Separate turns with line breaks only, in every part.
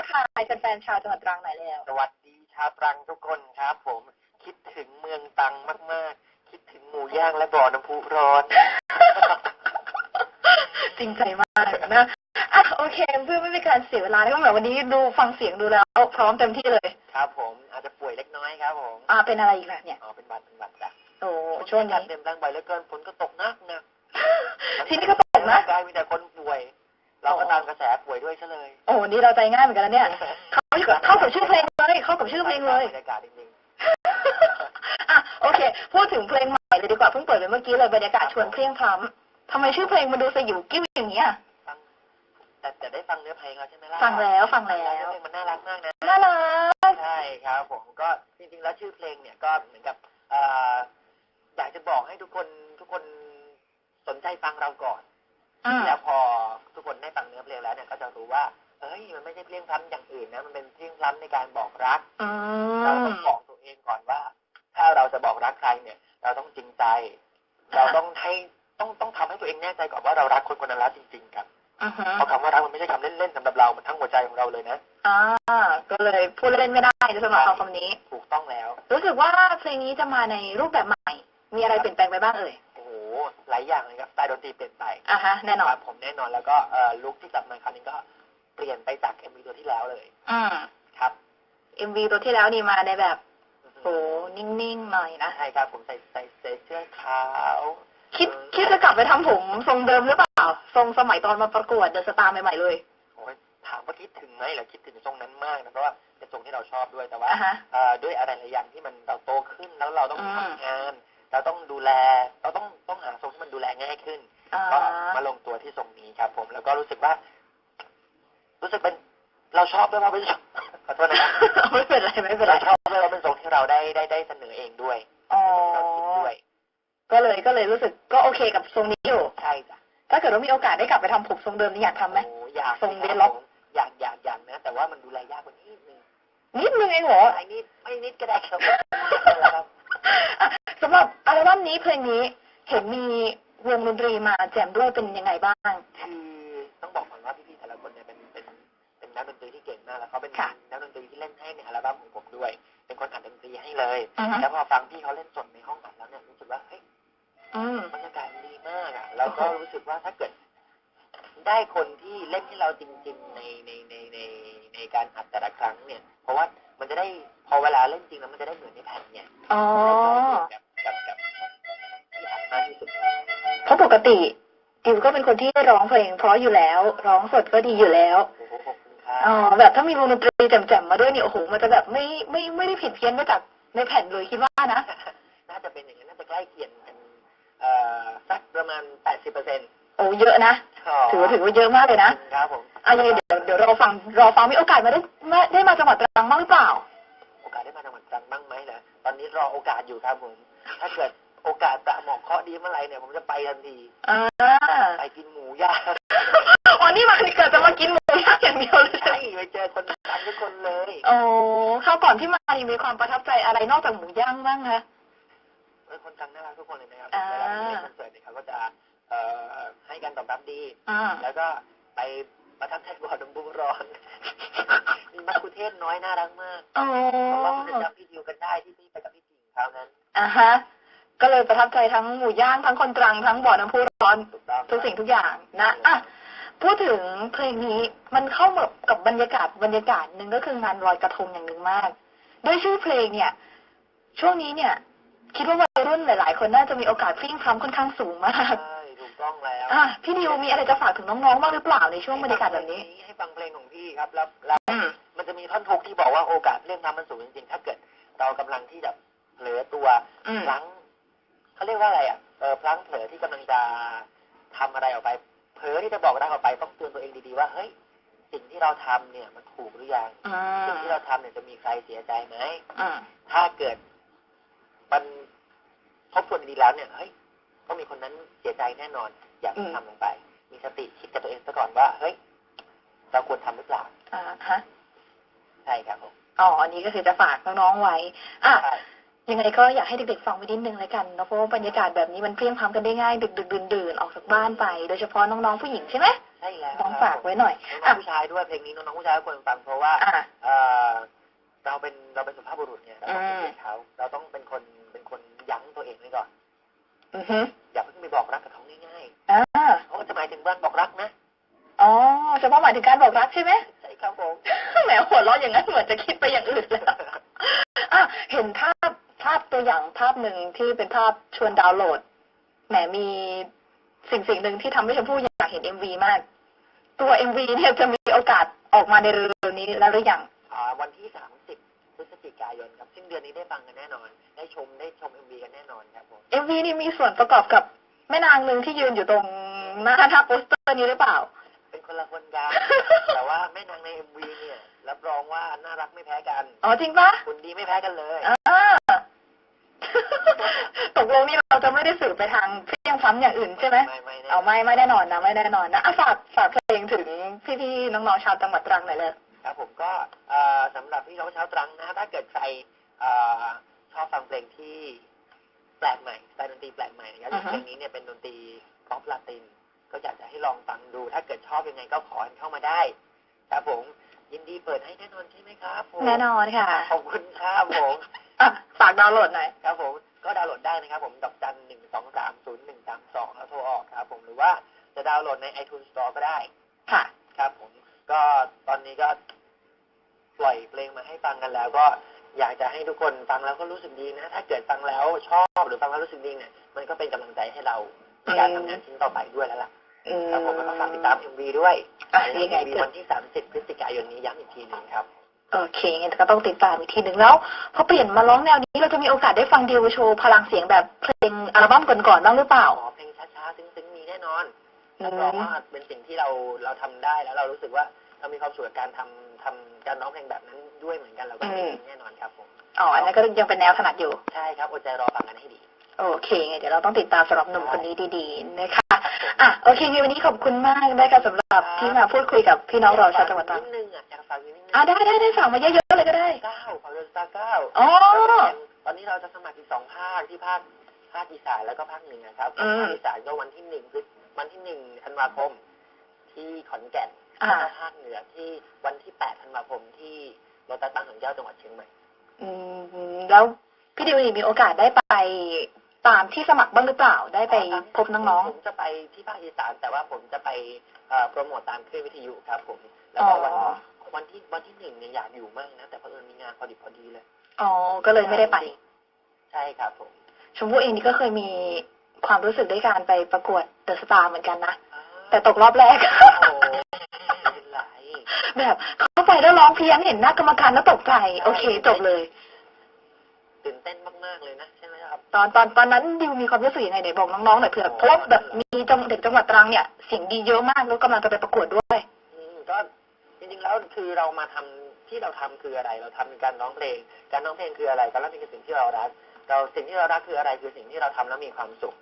ทักทายแฟนๆชาวจังหวัดตรังหน่อยแล้ว
สวัสดีชาวตรังทุกคนครับ ผมคิดถึงเมืองตรังมาก ๆ คิดถึงหมูย่างและบ่อน้ำพุร้อน
จริงใจมากนะอะโอเคเพื่อไม่เป็นการเสียเวลาแล้วก็แบบวันนี้ดูฟังเสียงดูแล้ว พร้อมเต็มที่เลย
ครับ ผมอาจจะป่วยเล็กน้อยครับ ผม
อ่าเป็นอะไรอีกล่ะเนี่ย
อ๋อเป็นหวัดเป็นหวัดจ้ะ
โอ้ช่วง
กา
นี้
รเต็มร่างใบเหลือเกินฝนก็ตกหนักหนัก
ที่นี่ก็ตกนะ
ร่างกายมีแต่คนป่วย เราก็ตามกระแสป่วยด้วยซะเลย
โอ้นี่เราใจง่ายเหมือนกันแล้วเนี่ย เข้าเข้ากับชื่อเพลงเลย เข้ากับชื่อเพลงเลย
บรรยากาศจริง
อะโอเค พูดถึงเพลงใหม่เลยดีกว่าเพิ่งเปิดไปเมื่อกี้เลยบรรยากาศชวนเพลียงพล้ำทำไมชื่อเพลงมันดูสยิวกิ้วอย่างเงี้ย
ๆฟังแต่แต่ได้ฟังเนื้อเพลงแล้วใช่ไหมล่ะ
ฟังแล้วฟังแล้ว
เนื้อเพลงมันน่ารักมากนะ
น่ารัก
ใช่ครับผมก็จริงๆแล้วชื่อเพลงเนี่ยก็เหมือนกับเอ่ออยากจะบอกให้ทุกคนทุกคนสนใจฟังเราก่อน
อืม
แล้วพอ ทุกคนได้ฟังเนื้อเพลงแล้วเนี่ยก็จะรู้ว่าเอ้ยมันไม่ใช่เพลงพล้ำอย่างอื่นนะมันเป็นเพลงพล้ำในการบอกรัก
อื
เราต้อ
ม
งบอกตัวเองก่อนว่า ถ้าเราจะบอกรักใครเนี่ย เราต้องจริงใจ เราต้องให้ต้องต้องทำให้ตัวเองแน่ใจก่อนว่าเรารักคนคนนั้นแล้วจริง ๆ ครับ
อือฮึ
เพราะคำว่ารักมันไม่ใช่คำเล่นๆสำหรับเรา มันทั้งหัวใจของเราเลยนะ
อ่า ก็เลยพูดเล่นไม่ได้สำหรับคำคำนี้
ถูกต้องแล้ว
รู้สึกว่าเพลงนี้จะมาในรูปแบบใหม่ มีอะไรเปลี่ยนแปลงไปบ้างเอ่ย
โอ้โหหลายอย่างเลยครับสไตล์ดนตรีเปลี่ยนไป
อะฮะแน่นอ
คนรับผมแน่นอนแล้วก็เอ่อลุคที่กลับมาครั้งนี้ก็เปลี่ยนไปจากเอ็มวีตัวที่แล้วเลย
อืม
ครับ
เอ็มวีตัวที่แล้วนี่มาในแบบโหนิ่งๆหน่อยนะ
ใช่ครับผมใส่ใส่ใส่เสื้อขาว
คิดคิดจะกลับไปทำผมทรงเดิมหรือเปล่า ทรงสมัยตอนมาประกวดเดอะสตาร์ใหม่ๆเลย
โอ้ยถามว่าคิดถึงไหมเหรอคิดถึงทรงนั้นมากนะเพราะว่าเป็นทรงที่เราชอบด้วยแต่ว่า
อะฮะ
เอ่อด้วยอะไรหลายอย่างที่มันเราโตขึ้นแล้วเราต้อง
อืม
ทำงาน เราต้องดูแลเราต้องต้องหาทรงที่มันดูแลง่ายขึ้น
อ่า
ก็มาลงตัวที่ทรงนี้ครับผมแล้วก็รู้สึกว่า รู้สึกเป็นเราชอบด้วยว่าเป็นทรงขอโทษนะครับ
ไม่เป็นไรไม่เป็นไร
เราชอบด้วยว่าเป็นทรงที่เราได้ได้ได้เสนอเองด้วย
อ๋อ
เราคิดด้วย
ก็เลยก็เลยรู้สึกก็โอเคกับทรงนี้อยู่
ใช่จ้ะ
ถ้าเกิดว่ามีโอกาสได้กลับไปทำผมทรงเดิมนี่อยากทำไหม
โอ้อยาก
ทรง
สิ
เด
คบ
ล็อก
ผมอยากอยากอยากนะ แต่ว่ามันดูแลยากกว่านี้นิดนึง
นิดนึงเองเหรอ
ไอ้นิดไม่นิดก็ได้ครับนั่นแหละครับ
อะ สำหรับอัลบั้มนี้เพลงนี้เห็นมีวงดนตรีมาแจมด้วยเป็นยังไงบ้าง
คือต้องบอกก่อนว่าพี่ๆแต่ละคนเนี่ยเป็นเป็นเป็นนักดนตรีที่เก่งมากแล้วเขาเป็น
ค่ะ
นักดนตรีที่เล่นให้ในอัลบั้มของผมด้วย เป็นคนอัดดนตรีให้เลย
อือฮึ
แล้วพอฟังพี่เขาเล่นสดในห้องอัดแล้วเนี่ยรู้สึกว่าเฮ้ย
อืม
บรรยากาศดีมากอะแล้วก็
โอ้โห
รู้สึกว่าถ้าเกิด ได้คนที่เล่นให้เราจริง ๆ ในในในในในการอัดแต่ละครั้งเนี่ย เพราะว่ามันจะได้พอเวลาเล่นจริงแล้วมันจะได้เหมือนในแผ่นเนี่ย
อ๋อ
กับกับกับที่อัด มากที่สุด
เพราะปกติดิวก็เป็นคนที่ร้องเพลงเพราะอยู่แล้ว ร้องสดก็ดีอยู่แล้ว
โอ้โหขอบคุณครับ
อ๋อแบบถ้ามีวงดนตรีแจ่มๆมาด้วยเนี่ยโอ้โหมันจะแบบไม่ไม่ไม่ได้ผิดเพี้ยนไปจากในแผ่นเลยคิดว่านะ
น่าจะเป็นอย่างนั้นน่าจะใกล้เคียงกันเอ่อสักประมาณแปดสิบเปอร์เซ็นต์
โอ้เยอะนะถือว่าถือว่าเยอะมากเลยนะครับ
ผม
อะยังไงเดี๋ยวเดี๋ยวรอฟังรอฟังมีโอกาสมาได้มาได้มาจังหวัดตรังบ้างหรือเปล่า
โอกาสได้มาจังหวัดตรังบ้างไหมเหรอตอนนี้รอโอกาสอยู่ครับผมถ้าเกิด โอกาสจะหมอกเคราะห์ดีเมื่อไหร่เนี่ยผมจะไปทันที
อ่า
ไปกินหมูย่าง
วันนี้มาเกิดจะมากินหมูย่างอย่างเดียวเลย
ใช่ไปเจอคนตรังทุกคนเลย
โอ้คราวก่อนที่มานี่มีความประทับใจอะไรนอกจากหมูย่างบ้างคะ
เออคนตรังน่ารักทุกคนเลยนะครับ
อ่า
เวลาที่เล่นคอนเสิร์ตเนี่ยเขาก็จะเอ่อให้การตอบรับดี
อ่า
แล้วก็ไปประทับใจบ่อดมบุงร้อนมีมักคุเทศน้อยน่ารักมาก
โอ้
เพราะว่าคุณจะจำพี่ดิวกันได้ที่พี่ไปกับพี่จิงคราวนั้น
อ่าฮะ ก็เลยประทับใจทั้งหมูย่างทั้งคนตรังทั้งบ่อน้ำพุร้อน
ถูกต้อง
ทุกสิ่งทุกอย่างนะอะพูดถึงเพลงนี้มันเข้ามากับบรรยากาศบรรยากาศหนึ่งก็คืองานลอยกระทงอย่างหนึ่งมากด้วยชื่อเพลงเนี่ย ช่วงนี้เนี่ย คิดว่าวัยรุ่นหลาย ๆ คนน่าจะมีโอกาสพลิ้งพล้ำค่อนข้างสูงมาก
ใช่ถูกต้องแล้ว
อะพี่ดิวมีอะไรจะฝากถึงน้องๆบ้างหรือเปล่าในช่วงบรรยากาศแบบนี้
ให้ฟังเพลงของพี่ครับแล้วแล้ว
อืม
มันจะมีท่อนทุกที่บอกว่าโอกาสเรื่องทำมันสูงจริงๆถ้าเกิด เรากำลังที่จะเผลอตัว
อืม
พลั้ง เขาเรียกว่าอะไรอะเออพลั้งเผลอที่กำลังจะทำอะไรออกไปเผลอที่จะบอกอะไรออกไปต้องเตือนตัวเองดีๆว่าเฮ้ยสิ่งที่เราทำเนี่ยมันถูกหรือยัง
อื
สิ่ง
ม
ที่เราทำเนี่ยจะมีใครเสียใจไหม
อืม
ถ้าเกิดมันทบทวนดีๆแล้วเนี่ยเฮ้ยต้องมีคนนั้นเสียใจแน่นอน อย่าเพิ่งทำลงไป มีสติคิดกับตัวเองซะก่อนว่าเฮ้ยเราควรทำหรือเปล่า
อ่าฮะ
ใช่ครับผม
อ๋ออันนี้ก็คือจะฝากน้องๆไว้ อะ
ใช่
ยังไงก็อยากให้เด็กๆฟังไว้นิดนึงแล้วกันเนอะเพราะว่าบรรยากาศแบบนี้มันเพลียงพล้ำกันได้ง่าย ดึกๆดื่นๆออกจากบ้านไป โดยเฉพาะน้องๆผู้หญิงใช่ไหม
ใช่แล้ว
ต้องฝากไว้หน่อย
น้
อะ
องๆผู้ชายด้วยเพลงนี้น้องๆผู้ชายก็ควรฟังเพราะว่า
อะ
เอ่อเราเป็นเราเป็นสุภาพบุรุษเนี่ยเราต้อง
อืม
เป็นเขาเราต้องเป็นคนเป็นคนยั้งตัวเองไว้ก่อน
อือฮึ
อย่าเพิ่งไปบอกรักกับเขาง่าย
อ่า
ๆเขาจะหมายถึงว่าบอกรักนะ
อ๋อเฉพาะหมายถึงการบอกรักใช่ไหม
ใช่ครับผม
แหมหัวเราะอย่างนั้นเหมือนจะคิดไปอย่างอื่นแล้วอะเห็นภาพภาพตัวอย่าง ภาพหนึ่งที่เป็นภาพชวนดาวน์โหลด แหมมีสิ่งสิ่งหนึ่งที่ทำให้ชมพู่อยากเห็นเอ็มวีมาก ตัวเอ็มวีเนี่ยจะมีโอกาสออกมาในเร็วๆนี้แล้วหรือยัง
อ่าวันที่ 30พฤศจิกายนครับสิ้นเดือนนี้ได้ฟังกันแน่นอน ได้ชมได้ชม MV กันแน่นอนครับผม
เอ็มวีนี่มีส่วนประกอบกับแม่นางหนึ่งที่ยืนอยู่ตรงหน้าหน้าโปสเตอร์นี้หรือเปล่า
เป็นคนละคนกันแต่ว่าแม่นางใน MV เนี่ยรับรองว่าน่ารักไม่แพ้กัน
อ๋อจริงปะ
คุณดีไม่แพ้กันเลย
อ่า ตกลงนี่เราจะไม่ได้สื่อไปทางเพียงฟั้ำอย่างอื่นใช่ไหม
ไม่ไม่แน่
เอาไม่ไม่แน่นอนนะไม่แน่นอนนะอะฝากฝากเพลงถึงพี่ๆน้องๆชาวจังหวัดตรังหน่อยเลย
ครับผมก็เอ่อสำหรับพี่น้องชาวตรังนะถ้าเกิดใครเอ่อชอบฟังเพลงที่แปลกใหม่สไตล์ดนตรีแปลกใหม่นะครับ
อือฮะ
เพลงนี้เนี่ยเป็นดนตรีป๊อปลาติน ก็อยากจะให้ลองฟังดู ถ้าเกิดชอบยังไงก็ขอให้เข้ามาได้ครับผมยินดีเปิดให้แน่นอนใช่ไหมครับผม
แน่นอนค่ะ
ขอบคุณครับผม
อะฝากดาวน์โหลดหน่อย
ครับผม ก็ดาวน์โหลดได้นะครับผมดอกจันหนึ่งสองสามศูนย์หนึ่งสามสองแล้วโทรออกครับผมหรือว่าจะดาวน์โหลดใน iTunes Store ก็ได้
ค่ะ
ครับผมก็ตอนนี้ก็ปล่อยเพลงมาให้ฟังกันแล้ว ก็อยากจะให้ทุกคนฟังแล้วก็รู้สึกดีนะ ถ้าเกิดฟังแล้วชอบหรือฟังแล้วรู้สึกดีเนี่ยมันก็เป็นกำลังใจให้เราในการทำงานชิ้นต่อไปด้วยแล้วล่ะ
อืม
ครับผมแล้วก็ฝากติดตาม MV ด้วย
อะยังไง
MV
เกิด
วันที่ 30 พฤศจิกายนนี้ย้ำอีกทีหนึ่งครับ
โอเคงั้นก็ต้องติดตามอีกทีหนึ่งแล้วพอเปลี่ยนมาร้องแนวนี้เราจะมีโอกาสได้ฟังดิวโชว์พลังเสียงแบบเพลงอัลบั้มก่อนๆบ้างหรือเปล่า
ขอเพลงช้าๆซึ้งๆมีแน่นอน
อื
รับ
ม
รองว่าเป็นสิ่งที่เราเราทำได้แล้วเรารู้สึกว่าเรามีความสุขกับการทำทำการร้องเพลงแบบนั้นด้วยเหมือนกันเราก็มีแน่นอนครับผม
อ๋ออันนั้นก็ยังเป็นแนวถนัดอยู่
ใช่ครับอดใจรอฟังกันให้ดี
โอเคไงเดี๋ยวเราต้องติดตามสำหรับหนุ่มคนนี้ดีๆนะคะ อะโอเคไงวันนี้ขอบคุณมากนะคะสำหรับที่มาพูดคุยกับพี่น้องเราชาวจังหวัดตรัง
นิดนึงอะอยากฟังนิดนึง
อะได้ได้ได้ฝากมาเยอะๆเลยก็ได้
เก้าของเดือนสตาร์เก้า
อ๋อ
ตอนนี้เราจะสมัครอีกสองภาคที่ภาคภาคอีสานแล้วก็ภาคเหนือครับ
อืม
ภาคอีสานก็วันที่หนึ่งพฤษวันที่หนึ่งธันวาคม ที่ขอนแก่น
อ่า
แล้วก็ภาคเหนือที่วันที่แปดธันวาคมที่โรตัสบางขันเจ้าจังหวัดเชียงใหม่
อืมแล้วพี่ดิวนี่มีโอกาสได้ไป ตามที่สมัครบ้างหรือเปล่าได้ไปพบน้อง
ผมจะไปที่ภาคอีสานแต่ว่าผมจะไปเอ่อโปรโมทตามคลื่นวิทยุครับผม แล้วก็วัน
อ๋อ
วันที่วันที่หนึ่งเนี่ยอยากอยู่มากนะ แต่เพอเอิญมีงานพอดีพอดีเลย
ๆอ๋อก็เลยไม่ได้ไป
ใช่ครับผม
ชมพู่เองนี่ก็เคยมีความรู้สึกด้วยการไปประกวดเดอะสตาร์เหมือนกันนะ
อ่า
แต่ตกรอบแรก
โอ้โหไม่เป็นไร
แบบเข้าไปแล้วร้องเพี้ยนเห็นหน้ากรรมการแล้วตกใจ โอเคจบเลย
ตื่นเต้นมากๆเลยนะใช่ไหมครับ
ตอนตอนตอนนั้นดิวมีความรู้สึกยังไงไหนบอกน้องๆหน่อยเผื่อเพราะว่าแบบมีจังเด็กจังหวัดตรังเนี่ยเสียงดีเยอะมากแล้วกำลังจะไปประกวดด้วย
อืมก็จริงๆแล้วคือเรามาทำที่เราทำคืออะไร เราทำการร้องเพลง การร้องเพลงคืออะไร การร้องเพลงคือสิ่งที่เรารัก เราสิ่งที่เรารักคืออะไรคือสิ่งที่เราทำแล้วมีความสุข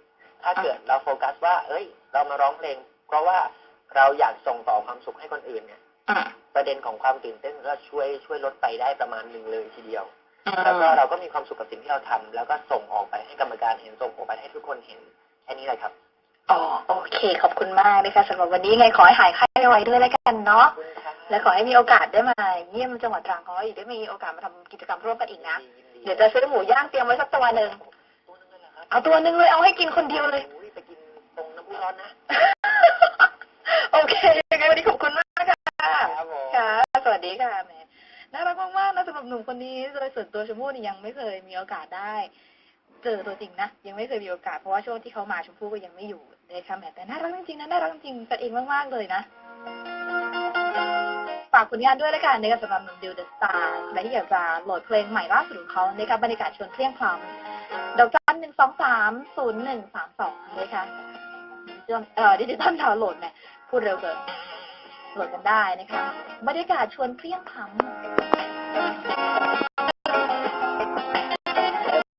ถ้าเกิดเราโฟกัสว่า เอ้ย เรามาร้องเพลง เพราะว่าเราอยากส่งต่อความสุขให้คนอื่นเนี่ย
อืม
ประเด็นของความตื่นเต้นก็ช่วยช่วยลดไปได้ประมาณหนึ่งเลยทีเดียว
อื
แล้วก็
ม
เราก็มีความสุขกับสิ่งที่เราทำแล้วก็ส่งออกไปให้กรรมการเห็นส่งออกไปให้ทุกคนเห็นแค่นี้เลยครับ
อ๋อโอเคขอบคุณมากเลยค่ะสำหรับวันนี้ไงขอให้หายไข้ไวๆด้วยแล้วกันเนาะ
ขอบคุณครับ
และขอให้มีโอกาสได้มาเยี่ยมจังหวัดตรังขอให้ได้มีโอกาสมาทำกิจกรรมร่วมกันอีกนะ
ยิน
เดี๋ยวจะซื้อหมูย่างเตรียมไว้สักตัวหนึ่ง
ตัวนึงเลยเหรอครับ
เอาตัวหนึ่งเลยเอาให้กินคนเดียวเลย
โอ้ยไปกินตรงน้ำพุร้อนนะ
โอเคยังไงวันนี้ขอบคุณมากค่ะ
ครับผม
ค่ะสวัสดีค่ะแหม น่ารักมากๆนะสำหรับหนุ่มคนนี้โดยส่วนตัวชมพู่นี่ยังไม่เคยมีโอกาสได้ เจอตัวจริงนะยังไม่เคยมีโอกาสเพราะว่าช่วงที่เขามาชมพู่ก็ยังไม่อยู่นะคะแหมแต่น่ารักจริงๆนะน่ารักจริงๆกันเองมากๆเลยนะฝากผลงานด้วยละกันนะคะสำหรับหนุ่มดิวเดอะสตาร์และที่อยากจะโหลดเพลงใหม่ล่าสุดของเขานะคะบรรยากาศชวนเพลียงพล้ำดอกจันหนึ่งสองสามศูนย์หนึ่งสามสองนะคะเอ่อดิจิตอลดาวน์โหลดเนี่ยพูดเร็วเกิน โหลดกันได้นะคะบรรยากาศชวนเพลียงพล้ำ